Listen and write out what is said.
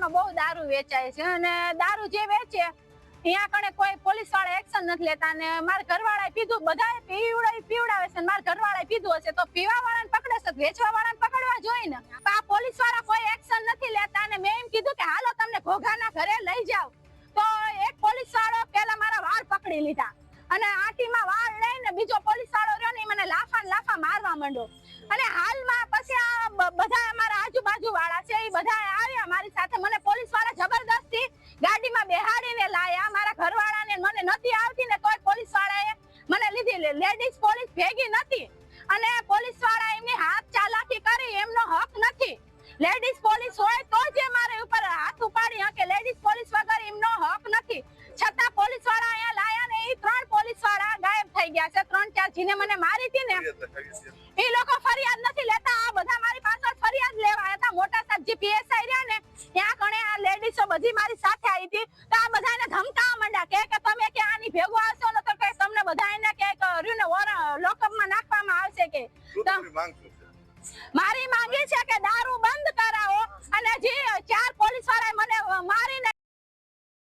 એરિયામાં બહુ દારૂ વેચાય છે અને દારૂ જે વેચે અહીંયા કણે કોઈ પોલીસવાળા એક્શન નથી લેતા અને મારા ઘરવાળાએ પીધું બધાએ પીવડાવી પીવડાવે છે મારા ઘરવાળાએ પીધું હશે, તો પીવા વાળાને પકડે છે વેચવા પકડવા જોઈએ ને આ પોલીસવાળા કોઈ એક્શન નથી લેતા અને મેં એમ કીધું કે, હાલો તમને ઘોઘાના ઘરે લઈ જાવ તો એક પોલીસ વાળો પેલા મારા વાળ પકડી લીધા અને આટીમાં વાળ લઈને બીજો પોલીસ વાળો રહ્યો ને મને લાફા લાફા મારવા માંડ્યો. અને હાલમાં પછી આ બધા અમારા આજુબાજુ વાળા છે એ બધા સાથે મને પોલીસવાળા જબરદસ્તી ગાડીમાં બેહાડીને લાયા. મારા ઘરવાળાને મને નથી આવતી ને તોય પોલીસ વાળાએ મને લીધી. લેડીઝ પોલીસ ભેગી નથી. અને પોલીસવાળા એમની હાથ ચાલાકી કરી એમનો હક નથી. લેડીઝ પોલીસ હોય તો જે મારે ઉપર હાથ ઉપાડી શકે. લેડીઝ પોલીસ વગર એમનો હક નથી. છતાં પોલીસવાળા અહીંયા લાયા ને એ ત્રણ પોલીસવાળા ગાયબ થઈ ગયા છે. ત્રણ ચાર જીને મને મારી હતી ને એ લોકો ફરિયાદ નથી બધી મારી સાથે આવી હતી. તો આ બધાને ધમકાવા માંડ્યા. કે કે તમે કે આની ભેગો આવશો ને તો કઈ તમને બધા એને કે કર્યું ને લોકઅપમાં નાખવામાં આવશે કે. મારી માંગણી છે કે દારૂ બંધ કરાવો અને જે ચાર પોલીસવાળા મને મારી